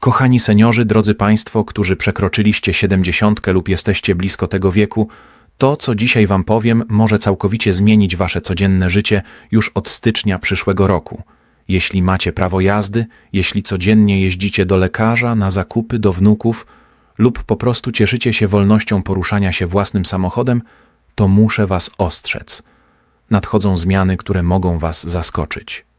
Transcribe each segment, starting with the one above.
Kochani seniorzy, drodzy Państwo, którzy przekroczyliście siedemdziesiątkę lub jesteście blisko tego wieku, to, co dzisiaj Wam powiem, może całkowicie zmienić Wasze codzienne życie już od stycznia przyszłego roku. Jeśli macie prawo jazdy, jeśli codziennie jeździcie do lekarza, na zakupy, do wnuków lub po prostu cieszycie się wolnością poruszania się własnym samochodem, to muszę Was ostrzec. Nadchodzą zmiany, które mogą Was zaskoczyć.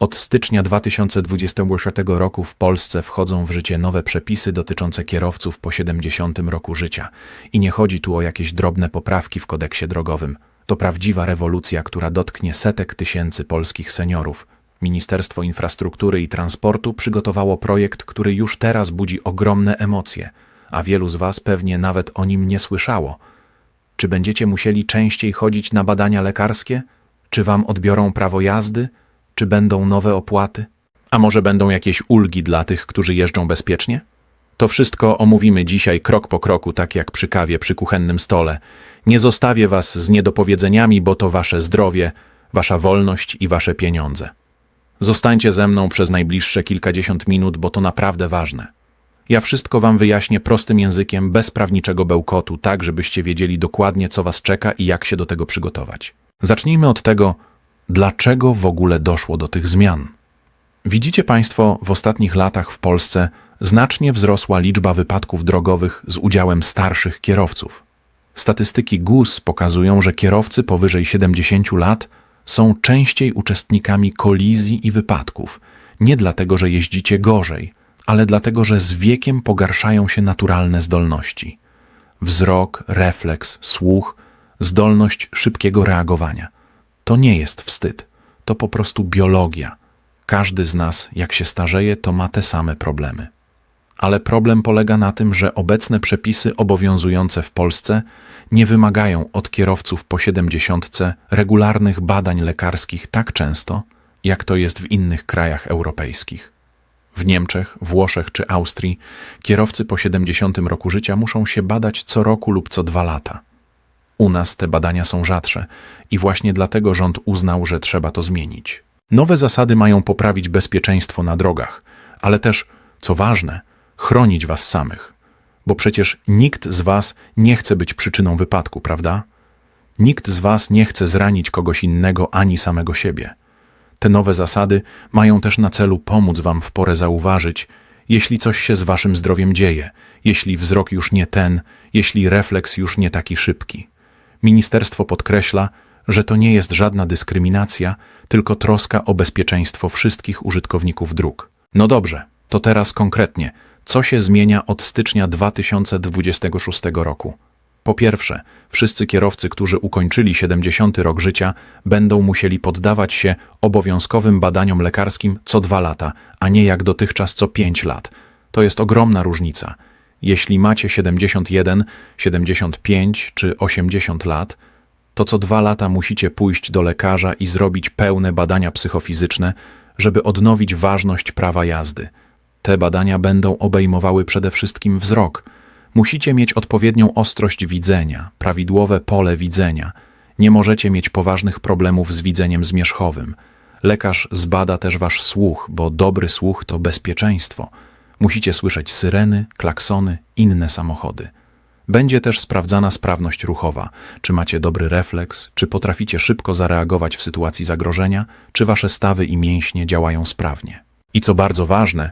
Od stycznia 2024 roku w Polsce wchodzą w życie nowe przepisy dotyczące kierowców po 70 roku życia. I nie chodzi tu o jakieś drobne poprawki w kodeksie drogowym. To prawdziwa rewolucja, która dotknie setek tysięcy polskich seniorów. Ministerstwo Infrastruktury i Transportu przygotowało projekt, który już teraz budzi ogromne emocje, a wielu z Was pewnie nawet o nim nie słyszało. Czy będziecie musieli częściej chodzić na badania lekarskie? Czy Wam odbiorą prawo jazdy? Czy będą nowe opłaty? A może będą jakieś ulgi dla tych, którzy jeżdżą bezpiecznie? To wszystko omówimy dzisiaj krok po kroku, tak jak przy kawie przy kuchennym stole. Nie zostawię was z niedopowiedzeniami, bo to wasze zdrowie, wasza wolność i wasze pieniądze. Zostańcie ze mną przez najbliższe kilkadziesiąt minut, bo to naprawdę ważne. Ja wszystko wam wyjaśnię prostym językiem, bez prawniczego bełkotu, tak żebyście wiedzieli dokładnie, co was czeka i jak się do tego przygotować. Zacznijmy od tego, dlaczego w ogóle doszło do tych zmian. Widzicie Państwo, w ostatnich latach w Polsce znacznie wzrosła liczba wypadków drogowych z udziałem starszych kierowców. Statystyki GUS pokazują, że kierowcy powyżej 70 lat są częściej uczestnikami kolizji i wypadków. Nie dlatego, że jeździcie gorzej, ale dlatego, że z wiekiem pogarszają się naturalne zdolności. Wzrok, refleks, słuch, zdolność szybkiego reagowania. To nie jest wstyd, to po prostu biologia. Każdy z nas, jak się starzeje, to ma te same problemy. Ale problem polega na tym, że obecne przepisy obowiązujące w Polsce nie wymagają od kierowców po 70 regularnych badań lekarskich tak często, jak to jest w innych krajach europejskich. W Niemczech, Włoszech czy Austrii kierowcy po 70 roku życia muszą się badać co roku lub co dwa lata. U nas te badania są rzadsze i właśnie dlatego rząd uznał, że trzeba to zmienić. Nowe zasady mają poprawić bezpieczeństwo na drogach, ale też, co ważne, chronić was samych. Bo przecież nikt z was nie chce być przyczyną wypadku, prawda? Nikt z was nie chce zranić kogoś innego ani samego siebie. Te nowe zasady mają też na celu pomóc wam w porę zauważyć, jeśli coś się z waszym zdrowiem dzieje, jeśli wzrok już nie ten, jeśli refleks już nie taki szybki. Ministerstwo podkreśla, że to nie jest żadna dyskryminacja, tylko troska o bezpieczeństwo wszystkich użytkowników dróg. No dobrze, to teraz konkretnie, co się zmienia od stycznia 2026 roku? Po pierwsze, wszyscy kierowcy, którzy ukończyli 70 rok życia, będą musieli poddawać się obowiązkowym badaniom lekarskim co dwa lata, a nie jak dotychczas co pięć lat. To jest ogromna różnica. Jeśli macie 71, 75 czy 80 lat, to co dwa lata musicie pójść do lekarza i zrobić pełne badania psychofizyczne, żeby odnowić ważność prawa jazdy. Te badania będą obejmowały przede wszystkim wzrok. Musicie mieć odpowiednią ostrość widzenia, prawidłowe pole widzenia. Nie możecie mieć poważnych problemów z widzeniem zmierzchowym. Lekarz zbada też wasz słuch, bo dobry słuch to bezpieczeństwo. Musicie słyszeć syreny, klaksony, inne samochody. Będzie też sprawdzana sprawność ruchowa, czy macie dobry refleks, czy potraficie szybko zareagować w sytuacji zagrożenia, czy wasze stawy i mięśnie działają sprawnie. I co bardzo ważne,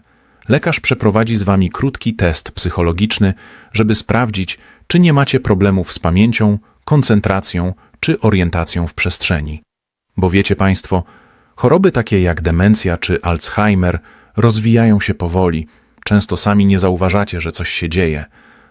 lekarz przeprowadzi z wami krótki test psychologiczny, żeby sprawdzić, czy nie macie problemów z pamięcią, koncentracją czy orientacją w przestrzeni. Bo wiecie Państwo, choroby takie jak demencja czy Alzheimer rozwijają się powoli, często sami nie zauważacie, że coś się dzieje,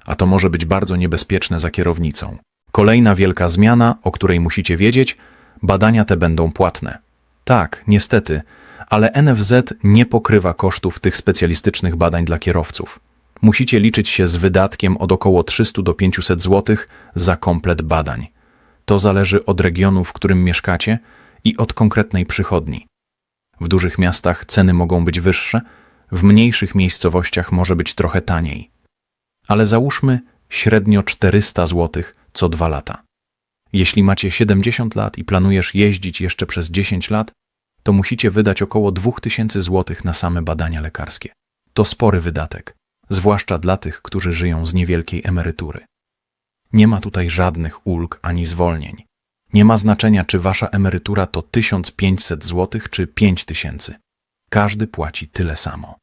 a to może być bardzo niebezpieczne za kierownicą. Kolejna wielka zmiana, o której musicie wiedzieć, badania te będą płatne. Tak, niestety, ale NFZ nie pokrywa kosztów tych specjalistycznych badań dla kierowców. Musicie liczyć się z wydatkiem od około 300 do 500 zł za komplet badań. To zależy od regionu, w którym mieszkacie i od konkretnej przychodni. W dużych miastach ceny mogą być wyższe, w mniejszych miejscowościach może być trochę taniej. Ale załóżmy średnio 400 zł co dwa lata. Jeśli macie 70 lat i planujesz jeździć jeszcze przez 10 lat, to musicie wydać około 2000 zł na same badania lekarskie. To spory wydatek, zwłaszcza dla tych, którzy żyją z niewielkiej emerytury. Nie ma tutaj żadnych ulg ani zwolnień. Nie ma znaczenia, czy wasza emerytura to 1500 zł czy 5000. Każdy płaci tyle samo.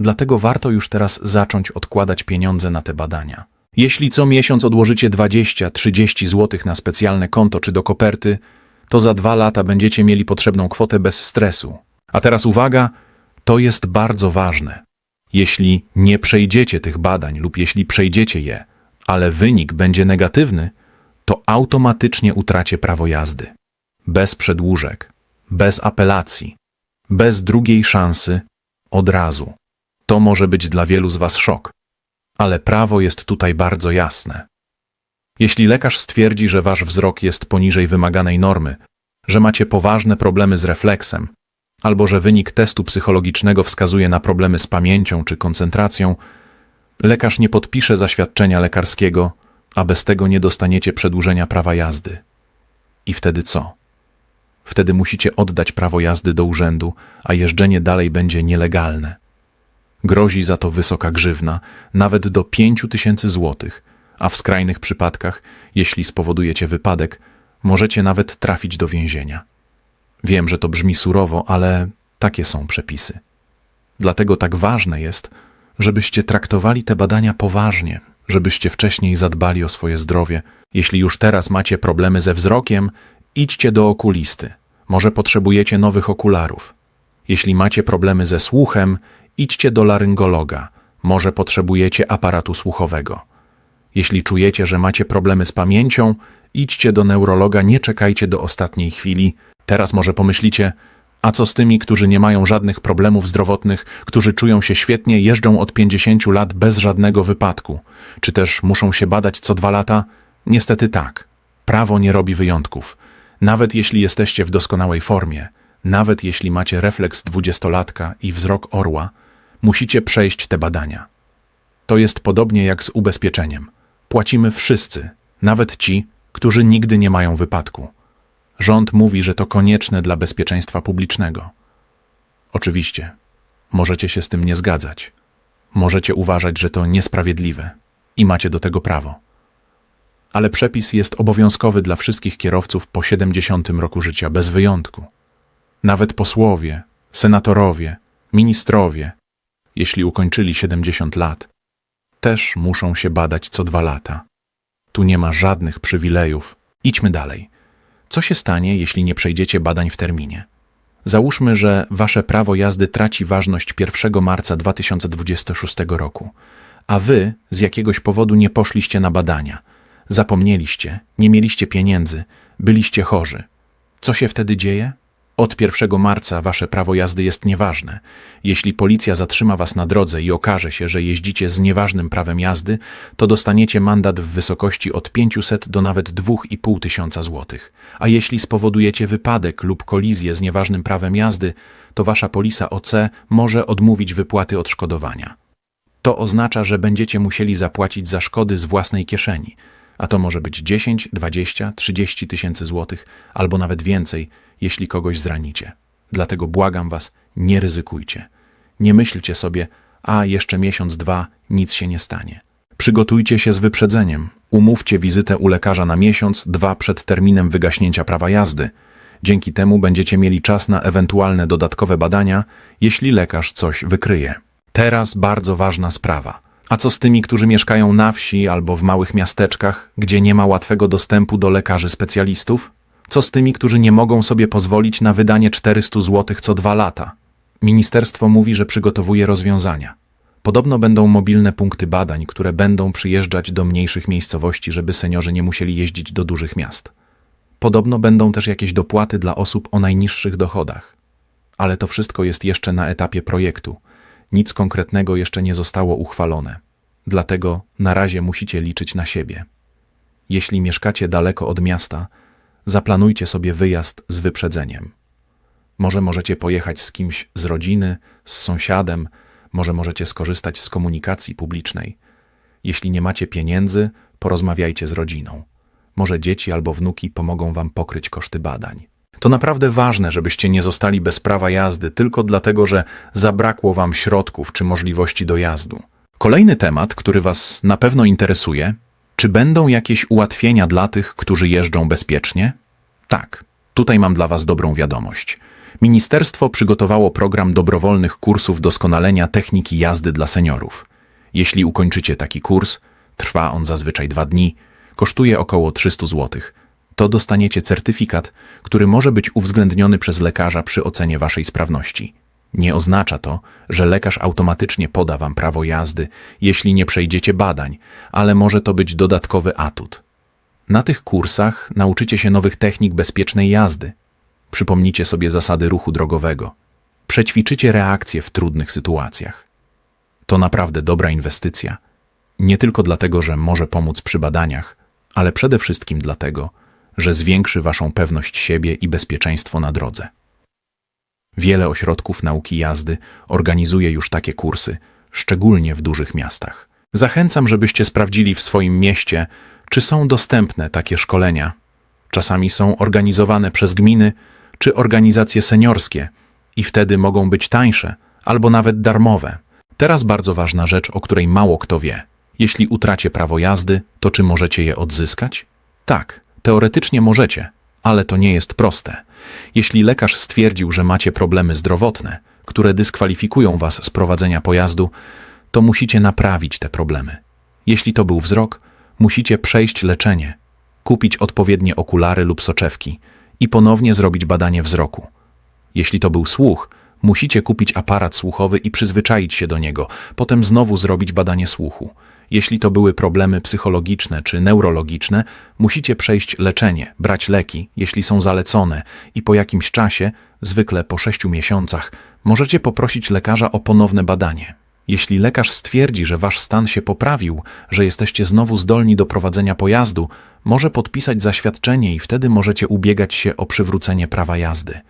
Dlatego warto już teraz zacząć odkładać pieniądze na te badania. Jeśli co miesiąc odłożycie 20-30 zł na specjalne konto czy do koperty, to za dwa lata będziecie mieli potrzebną kwotę bez stresu. A teraz uwaga, to jest bardzo ważne. Jeśli nie przejdziecie tych badań lub jeśli przejdziecie je, ale wynik będzie negatywny, to automatycznie utracie prawo jazdy. Bez przedłużek, bez apelacji, bez drugiej szansy, od razu. To może być dla wielu z Was szok, ale prawo jest tutaj bardzo jasne. Jeśli lekarz stwierdzi, że Wasz wzrok jest poniżej wymaganej normy, że macie poważne problemy z refleksem, albo że wynik testu psychologicznego wskazuje na problemy z pamięcią czy koncentracją, lekarz nie podpisze zaświadczenia lekarskiego, a bez tego nie dostaniecie przedłużenia prawa jazdy. I wtedy co? Wtedy musicie oddać prawo jazdy do urzędu, a jeżdżenie dalej będzie nielegalne. Grozi za to wysoka grzywna, nawet do 5 tysięcy złotych, a w skrajnych przypadkach, jeśli spowodujecie wypadek, możecie nawet trafić do więzienia. Wiem, że to brzmi surowo, ale takie są przepisy. Dlatego tak ważne jest, żebyście traktowali te badania poważnie, żebyście wcześniej zadbali o swoje zdrowie. Jeśli już teraz macie problemy ze wzrokiem, idźcie do okulisty. Może potrzebujecie nowych okularów. Jeśli macie problemy ze słuchem, idźcie do laryngologa. Może potrzebujecie aparatu słuchowego. Jeśli czujecie, że macie problemy z pamięcią, idźcie do neurologa, nie czekajcie do ostatniej chwili. Teraz może pomyślicie, a co z tymi, którzy nie mają żadnych problemów zdrowotnych, którzy czują się świetnie, jeżdżą od 50 lat bez żadnego wypadku? Czy też muszą się badać co dwa lata? Niestety tak. Prawo nie robi wyjątków. Nawet jeśli jesteście w doskonałej formie, nawet jeśli macie refleks dwudziestolatka i wzrok orła, musicie przejść te badania. To jest podobnie jak z ubezpieczeniem. Płacimy wszyscy, nawet ci, którzy nigdy nie mają wypadku. Rząd mówi, że to konieczne dla bezpieczeństwa publicznego. Oczywiście, możecie się z tym nie zgadzać. Możecie uważać, że to niesprawiedliwe i macie do tego prawo. Ale przepis jest obowiązkowy dla wszystkich kierowców po 70 roku życia, bez wyjątku. Nawet posłowie, senatorowie, ministrowie, jeśli ukończyli 70 lat, też muszą się badać co dwa lata. Tu nie ma żadnych przywilejów. Idźmy dalej. Co się stanie, jeśli nie przejdziecie badań w terminie? Załóżmy, że wasze prawo jazdy traci ważność 1 marca 2026 roku, a wy z jakiegoś powodu nie poszliście na badania. Zapomnieliście, nie mieliście pieniędzy, byliście chorzy. Co się wtedy dzieje? Od 1 marca wasze prawo jazdy jest nieważne. Jeśli policja zatrzyma was na drodze i okaże się, że jeździcie z nieważnym prawem jazdy, to dostaniecie mandat w wysokości od 500 do nawet 2,5 tysiąca złotych. A jeśli spowodujecie wypadek lub kolizję z nieważnym prawem jazdy, to wasza polisa OC może odmówić wypłaty odszkodowania. To oznacza, że będziecie musieli zapłacić za szkody z własnej kieszeni, a to może być 10, 20, 30 tysięcy złotych albo nawet więcej, jeśli kogoś zranicie. Dlatego błagam was, nie ryzykujcie. Nie myślcie sobie, a jeszcze miesiąc, dwa, nic się nie stanie. Przygotujcie się z wyprzedzeniem. Umówcie wizytę u lekarza na miesiąc, dwa przed terminem wygaśnięcia prawa jazdy. Dzięki temu będziecie mieli czas na ewentualne dodatkowe badania, jeśli lekarz coś wykryje. Teraz bardzo ważna sprawa. A co z tymi, którzy mieszkają na wsi albo w małych miasteczkach, gdzie nie ma łatwego dostępu do lekarzy specjalistów? Co z tymi, którzy nie mogą sobie pozwolić na wydanie 400 zł co dwa lata? Ministerstwo mówi, że przygotowuje rozwiązania. Podobno będą mobilne punkty badań, które będą przyjeżdżać do mniejszych miejscowości, żeby seniorzy nie musieli jeździć do dużych miast. Podobno będą też jakieś dopłaty dla osób o najniższych dochodach. Ale to wszystko jest jeszcze na etapie projektu. Nic konkretnego jeszcze nie zostało uchwalone. Dlatego na razie musicie liczyć na siebie. Jeśli mieszkacie daleko od miasta, zaplanujcie sobie wyjazd z wyprzedzeniem. Może możecie pojechać z kimś z rodziny, z sąsiadem, może możecie skorzystać z komunikacji publicznej. Jeśli nie macie pieniędzy, porozmawiajcie z rodziną. Może dzieci albo wnuki pomogą wam pokryć koszty badań. To naprawdę ważne, żebyście nie zostali bez prawa jazdy tylko dlatego, że zabrakło wam środków czy możliwości dojazdu. Kolejny temat, który was na pewno interesuje, czy będą jakieś ułatwienia dla tych, którzy jeżdżą bezpiecznie? Tak, tutaj mam dla was dobrą wiadomość. Ministerstwo przygotowało program dobrowolnych kursów doskonalenia techniki jazdy dla seniorów. Jeśli ukończycie taki kurs, trwa on zazwyczaj dwa dni, kosztuje około 300 zł. To dostaniecie certyfikat, który może być uwzględniony przez lekarza przy ocenie waszej sprawności. Nie oznacza to, że lekarz automatycznie poda wam prawo jazdy, jeśli nie przejdziecie badań, ale może to być dodatkowy atut. Na tych kursach nauczycie się nowych technik bezpiecznej jazdy. Przypomnicie sobie zasady ruchu drogowego. Przećwiczycie reakcje w trudnych sytuacjach. To naprawdę dobra inwestycja. Nie tylko dlatego, że może pomóc przy badaniach, ale przede wszystkim dlatego, że zwiększy waszą pewność siebie i bezpieczeństwo na drodze. Wiele ośrodków nauki jazdy organizuje już takie kursy, szczególnie w dużych miastach. Zachęcam, żebyście sprawdzili w swoim mieście, czy są dostępne takie szkolenia. Czasami są organizowane przez gminy czy organizacje seniorskie i wtedy mogą być tańsze albo nawet darmowe. Teraz bardzo ważna rzecz, o której mało kto wie. Jeśli utracie prawo jazdy, to czy możecie je odzyskać? Tak, teoretycznie możecie, ale to nie jest proste. Jeśli lekarz stwierdził, że macie problemy zdrowotne, które dyskwalifikują was z prowadzenia pojazdu, to musicie naprawić te problemy. Jeśli to był wzrok, musicie przejść leczenie, kupić odpowiednie okulary lub soczewki i ponownie zrobić badanie wzroku. Jeśli to był słuch, musicie kupić aparat słuchowy i przyzwyczaić się do niego, potem znowu zrobić badanie słuchu. Jeśli to były problemy psychologiczne czy neurologiczne, musicie przejść leczenie, brać leki, jeśli są zalecone, i po jakimś czasie, zwykle po sześciu miesiącach, możecie poprosić lekarza o ponowne badanie. Jeśli lekarz stwierdzi, że wasz stan się poprawił, że jesteście znowu zdolni do prowadzenia pojazdu, może podpisać zaświadczenie i wtedy możecie ubiegać się o przywrócenie prawa jazdy.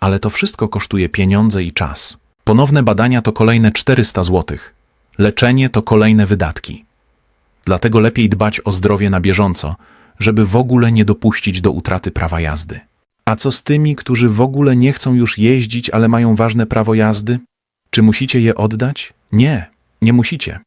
Ale to wszystko kosztuje pieniądze i czas. Ponowne badania to kolejne 400 zł. Leczenie to kolejne wydatki. Dlatego lepiej dbać o zdrowie na bieżąco, żeby w ogóle nie dopuścić do utraty prawa jazdy. A co z tymi, którzy w ogóle nie chcą już jeździć, ale mają ważne prawo jazdy? Czy musicie je oddać? Nie, nie musicie.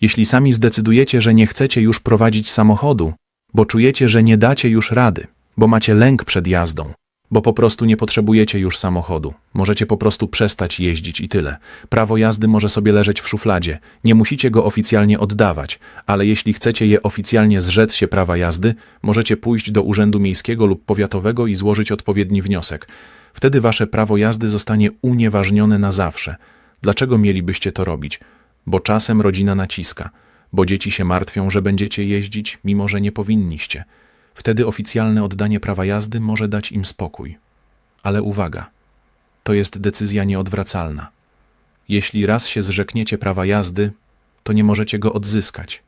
Jeśli sami zdecydujecie, że nie chcecie już prowadzić samochodu, bo czujecie, że nie dacie już rady, bo macie lęk przed jazdą, bo po prostu nie potrzebujecie już samochodu. Możecie po prostu przestać jeździć i tyle. Prawo jazdy może sobie leżeć w szufladzie. Nie musicie go oficjalnie oddawać, ale jeśli chcecie je oficjalnie zrzec się prawa jazdy, możecie pójść do urzędu miejskiego lub powiatowego i złożyć odpowiedni wniosek. Wtedy wasze prawo jazdy zostanie unieważnione na zawsze. Dlaczego mielibyście to robić? Bo czasem rodzina naciska, bo dzieci się martwią, że będziecie jeździć, mimo że nie powinniście. Wtedy oficjalne oddanie prawa jazdy może dać im spokój. Ale uwaga, to jest decyzja nieodwracalna. Jeśli raz się zrzekniecie prawa jazdy, to nie możecie go odzyskać.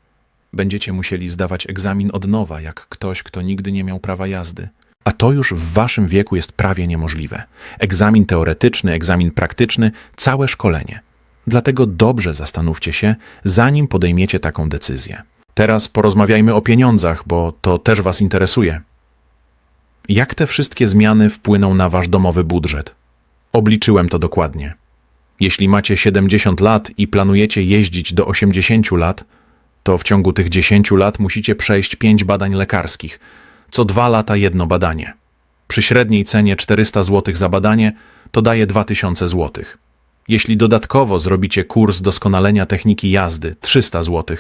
Będziecie musieli zdawać egzamin od nowa, jak ktoś, kto nigdy nie miał prawa jazdy. A to już w waszym wieku jest prawie niemożliwe. Egzamin teoretyczny, egzamin praktyczny, całe szkolenie. Dlatego dobrze zastanówcie się, zanim podejmiecie taką decyzję. Teraz porozmawiajmy o pieniądzach, bo to też Was interesuje. Jak te wszystkie zmiany wpłyną na Wasz domowy budżet? Obliczyłem to dokładnie. Jeśli macie 70 lat i planujecie jeździć do 80 lat, to w ciągu tych 10 lat musicie przejść 5 badań lekarskich. Co dwa lata jedno badanie. Przy średniej cenie 400 zł za badanie to daje 2000 zł. Jeśli dodatkowo zrobicie kurs doskonalenia techniki jazdy 300 zł,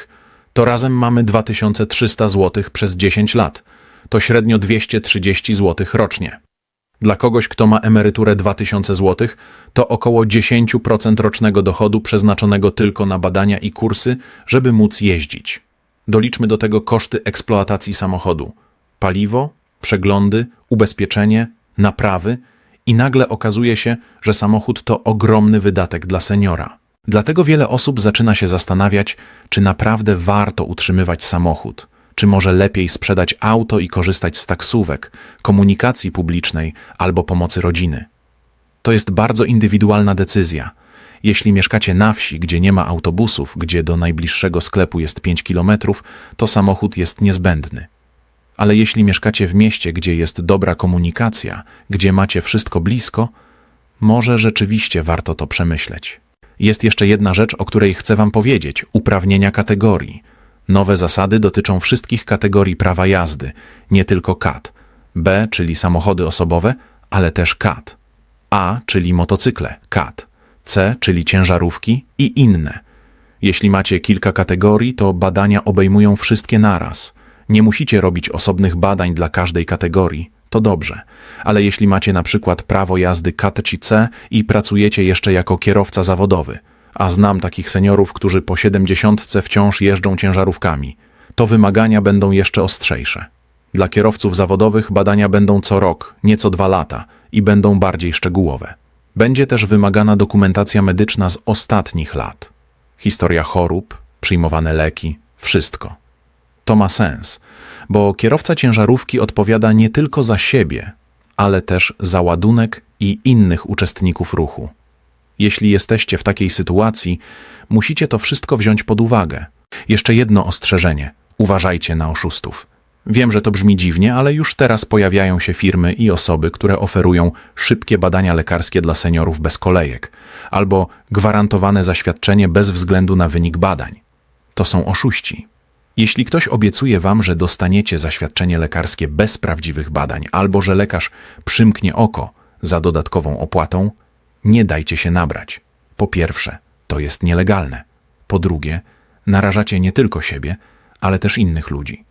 to razem mamy 2300 zł przez 10 lat. To średnio 230 zł rocznie. Dla kogoś, kto ma emeryturę 2000 zł, to około 10% rocznego dochodu przeznaczonego tylko na badania i kursy, żeby móc jeździć. Doliczmy do tego koszty eksploatacji samochodu: paliwo, przeglądy, ubezpieczenie, naprawy i nagle okazuje się, że samochód to ogromny wydatek dla seniora. Dlatego wiele osób zaczyna się zastanawiać, czy naprawdę warto utrzymywać samochód, czy może lepiej sprzedać auto i korzystać z taksówek, komunikacji publicznej albo pomocy rodziny. To jest bardzo indywidualna decyzja. Jeśli mieszkacie na wsi, gdzie nie ma autobusów, gdzie do najbliższego sklepu jest 5 kilometrów, to samochód jest niezbędny. Ale jeśli mieszkacie w mieście, gdzie jest dobra komunikacja, gdzie macie wszystko blisko, może rzeczywiście warto to przemyśleć. Jest jeszcze jedna rzecz, o której chcę Wam powiedzieć: uprawnienia kategorii. Nowe zasady dotyczą wszystkich kategorii prawa jazdy, nie tylko KAT. B, czyli samochody osobowe, ale też KAT. A, czyli motocykle, KAT. C, czyli ciężarówki i inne. Jeśli macie kilka kategorii, to badania obejmują wszystkie naraz. Nie musicie robić osobnych badań dla każdej kategorii. To dobrze. Ale jeśli macie na przykład prawo jazdy KAT czy C i pracujecie jeszcze jako kierowca zawodowy, a znam takich seniorów, którzy po siedemdziesiątce wciąż jeżdżą ciężarówkami, to wymagania będą jeszcze ostrzejsze. Dla kierowców zawodowych badania będą co rok, nieco dwa lata i będą bardziej szczegółowe. Będzie też wymagana dokumentacja medyczna z ostatnich lat. Historia chorób, przyjmowane leki, wszystko. To ma sens, bo kierowca ciężarówki odpowiada nie tylko za siebie, ale też za ładunek i innych uczestników ruchu. Jeśli jesteście w takiej sytuacji, musicie to wszystko wziąć pod uwagę. Jeszcze jedno ostrzeżenie: uważajcie na oszustów. Wiem, że to brzmi dziwnie, ale już teraz pojawiają się firmy i osoby, które oferują szybkie badania lekarskie dla seniorów bez kolejek albo gwarantowane zaświadczenie bez względu na wynik badań. To są oszuści. Jeśli ktoś obiecuje wam, że dostaniecie zaświadczenie lekarskie bez prawdziwych badań albo że lekarz przymknie oko za dodatkową opłatą, nie dajcie się nabrać. Po pierwsze, to jest nielegalne. Po drugie, narażacie nie tylko siebie, ale też innych ludzi.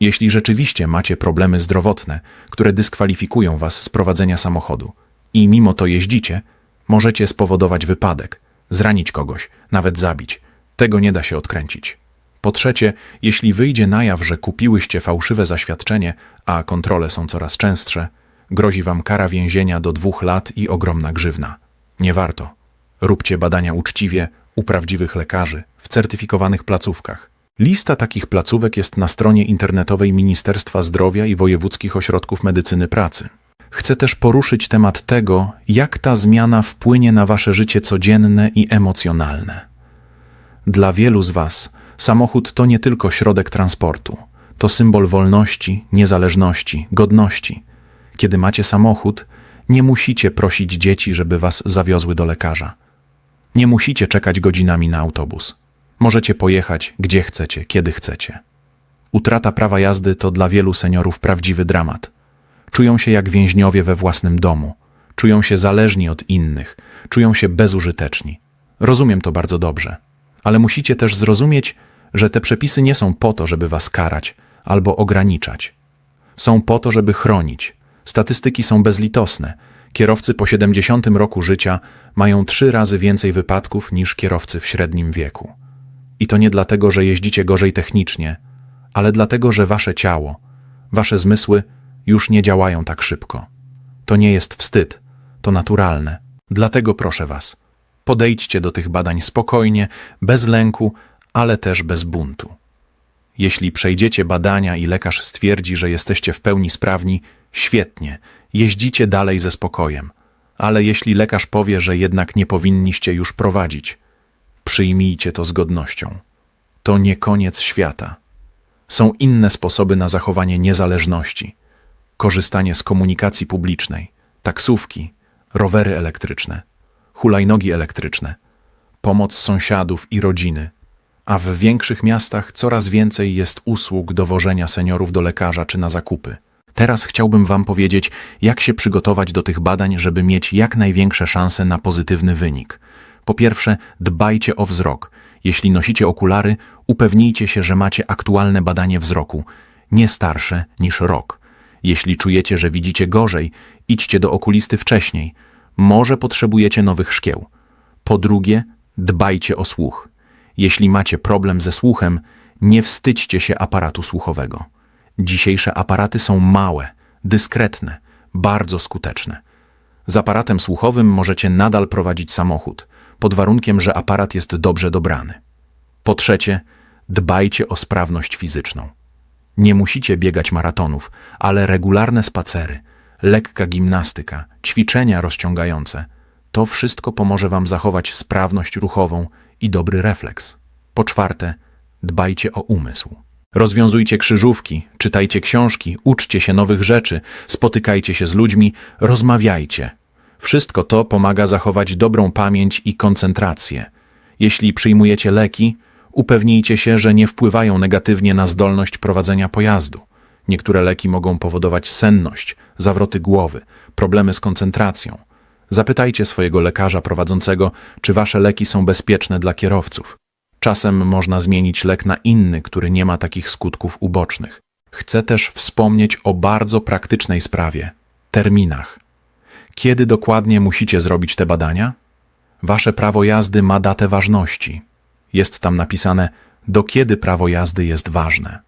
Jeśli rzeczywiście macie problemy zdrowotne, które dyskwalifikują was z prowadzenia samochodu i mimo to jeździcie, możecie spowodować wypadek, zranić kogoś, nawet zabić. Tego nie da się odkręcić. Po trzecie, jeśli wyjdzie na jaw, że kupiłyście fałszywe zaświadczenie, a kontrole są coraz częstsze, grozi wam kara więzienia do dwóch lat i ogromna grzywna. Nie warto. Róbcie badania uczciwie, u prawdziwych lekarzy, w certyfikowanych placówkach. Lista takich placówek jest na stronie internetowej Ministerstwa Zdrowia i Wojewódzkich Ośrodków Medycyny Pracy. Chcę też poruszyć temat tego, jak ta zmiana wpłynie na wasze życie codzienne i emocjonalne. Dla wielu z was samochód to nie tylko środek transportu, to symbol wolności, niezależności, godności. Kiedy macie samochód, nie musicie prosić dzieci, żeby was zawiozły do lekarza. Nie musicie czekać godzinami na autobus. Możecie pojechać gdzie chcecie, kiedy chcecie. Utrata prawa jazdy to dla wielu seniorów prawdziwy dramat. Czują się jak więźniowie we własnym domu, czują się zależni od innych, czują się bezużyteczni. Rozumiem to bardzo dobrze, ale musicie też zrozumieć, że te przepisy nie są po to, żeby was karać albo ograniczać. Są po to, żeby chronić. Statystyki są bezlitosne. Kierowcy po 70 roku życia mają trzy razy więcej wypadków niż kierowcy w średnim wieku. I to nie dlatego, że jeździcie gorzej technicznie, ale dlatego, że wasze ciało, wasze zmysły już nie działają tak szybko. To nie jest wstyd, to naturalne. Dlatego proszę was, podejdźcie do tych badań spokojnie, bez lęku, ale też bez buntu. Jeśli przejdziecie badania i lekarz stwierdzi, że jesteście w pełni sprawni, świetnie, jeździcie dalej ze spokojem. Ale jeśli lekarz powie, że jednak nie powinniście już prowadzić, przyjmijcie to z godnością. To nie koniec świata. Są inne sposoby na zachowanie niezależności. Korzystanie z komunikacji publicznej, taksówki, rowery elektryczne, hulajnogi elektryczne, pomoc sąsiadów i rodziny. A w większych miastach coraz więcej jest usług dowożenia seniorów do lekarza czy na zakupy. Teraz chciałbym Wam powiedzieć, jak się przygotować do tych badań, żeby mieć jak największe szanse na pozytywny wynik. Po pierwsze, dbajcie o wzrok. Jeśli nosicie okulary, upewnijcie się, że macie aktualne badanie wzroku, nie starsze niż rok. Jeśli czujecie, że widzicie gorzej, idźcie do okulisty wcześniej. Może potrzebujecie nowych szkieł. Po drugie, dbajcie o słuch. Jeśli macie problem ze słuchem, nie wstydźcie się aparatu słuchowego. Dzisiejsze aparaty są małe, dyskretne, bardzo skuteczne. Z aparatem słuchowym możecie nadal prowadzić samochód, pod warunkiem, że aparat jest dobrze dobrany. Po trzecie, dbajcie o sprawność fizyczną. Nie musicie biegać maratonów, ale regularne spacery, lekka gimnastyka, ćwiczenia rozciągające to wszystko pomoże Wam zachować sprawność ruchową i dobry refleks. Po czwarte, dbajcie o umysł. Rozwiązujcie krzyżówki, czytajcie książki, uczcie się nowych rzeczy, spotykajcie się z ludźmi, rozmawiajcie. Wszystko to pomaga zachować dobrą pamięć i koncentrację. Jeśli przyjmujecie leki, upewnijcie się, że nie wpływają negatywnie na zdolność prowadzenia pojazdu. Niektóre leki mogą powodować senność, zawroty głowy, problemy z koncentracją. Zapytajcie swojego lekarza prowadzącego, czy wasze leki są bezpieczne dla kierowców. Czasem można zmienić lek na inny, który nie ma takich skutków ubocznych. Chcę też wspomnieć o bardzo praktycznej sprawie terminach. Kiedy dokładnie musicie zrobić te badania? Wasze prawo jazdy ma datę ważności. Jest tam napisane, do kiedy prawo jazdy jest ważne.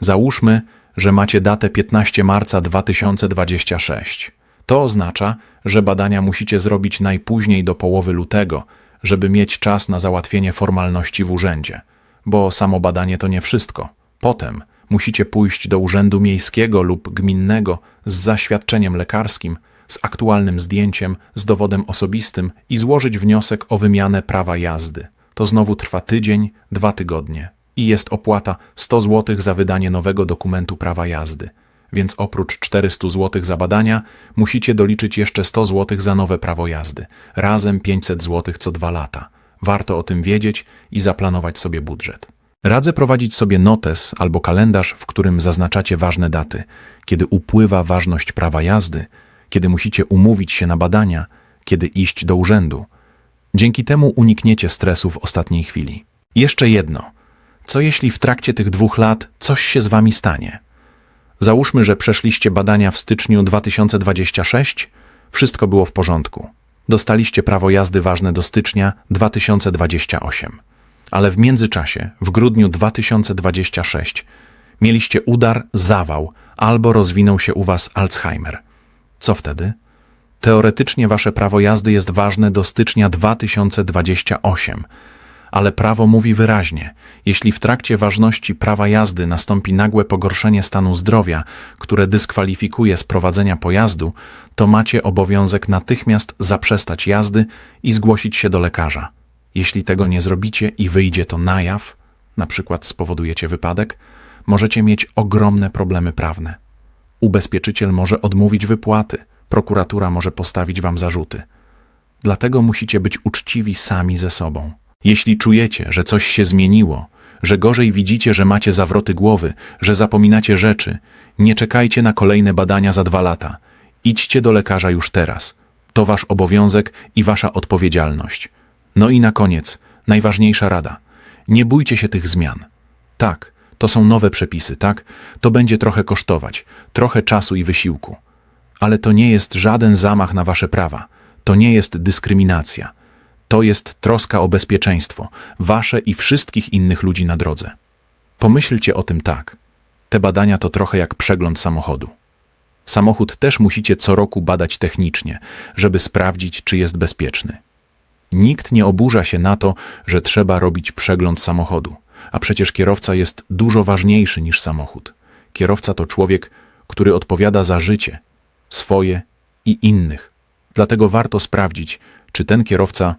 Załóżmy, że macie datę 15 marca 2026. To oznacza, że badania musicie zrobić najpóźniej do połowy lutego, żeby mieć czas na załatwienie formalności w urzędzie. Bo samo badanie to nie wszystko. Potem musicie pójść do urzędu miejskiego lub gminnego z zaświadczeniem lekarskim, z aktualnym zdjęciem, z dowodem osobistym i złożyć wniosek o wymianę prawa jazdy. To znowu trwa tydzień, dwa tygodnie i jest opłata 100 zł za wydanie nowego dokumentu prawa jazdy. Więc oprócz 400 zł za badania, musicie doliczyć jeszcze 100 zł za nowe prawo jazdy. Razem 500 zł co dwa lata. Warto o tym wiedzieć i zaplanować sobie budżet. Radzę prowadzić sobie notes albo kalendarz, w którym zaznaczacie ważne daty, kiedy upływa ważność prawa jazdy, kiedy musicie umówić się na badania, kiedy iść do urzędu. Dzięki temu unikniecie stresu w ostatniej chwili. Jeszcze jedno. Co jeśli w trakcie tych dwóch lat coś się z wami stanie? Załóżmy, że przeszliście badania w styczniu 2026, wszystko było w porządku. Dostaliście prawo jazdy ważne do stycznia 2028. Ale w międzyczasie, w grudniu 2026, mieliście udar, zawał albo rozwinął się u was Alzheimer. Co wtedy? Teoretycznie wasze prawo jazdy jest ważne do stycznia 2028, ale prawo mówi wyraźnie, jeśli w trakcie ważności prawa jazdy nastąpi nagłe pogorszenie stanu zdrowia, które dyskwalifikuje z prowadzenia pojazdu, to macie obowiązek natychmiast zaprzestać jazdy i zgłosić się do lekarza. Jeśli tego nie zrobicie i wyjdzie to na jaw, na przykład spowodujecie wypadek, możecie mieć ogromne problemy prawne. Ubezpieczyciel może odmówić wypłaty, prokuratura może postawić wam zarzuty. Dlatego musicie być uczciwi sami ze sobą. Jeśli czujecie, że coś się zmieniło, że gorzej widzicie, że macie zawroty głowy, że zapominacie rzeczy, nie czekajcie na kolejne badania za dwa lata. Idźcie do lekarza już teraz. To wasz obowiązek i wasza odpowiedzialność. No i na koniec, najważniejsza rada. Nie bójcie się tych zmian. Tak, to są nowe przepisy, tak? To będzie trochę kosztować, trochę czasu i wysiłku. Ale to nie jest żaden zamach na wasze prawa. To nie jest dyskryminacja. To jest troska o bezpieczeństwo, wasze i wszystkich innych ludzi na drodze. Pomyślcie o tym tak. Te badania to trochę jak przegląd samochodu. Samochód też musicie co roku badać technicznie, żeby sprawdzić, czy jest bezpieczny. Nikt nie oburza się na to, że trzeba robić przegląd samochodu, a przecież kierowca jest dużo ważniejszy niż samochód. Kierowca to człowiek, który odpowiada za życie, swoje i innych. Dlatego warto sprawdzić, czy ten kierowca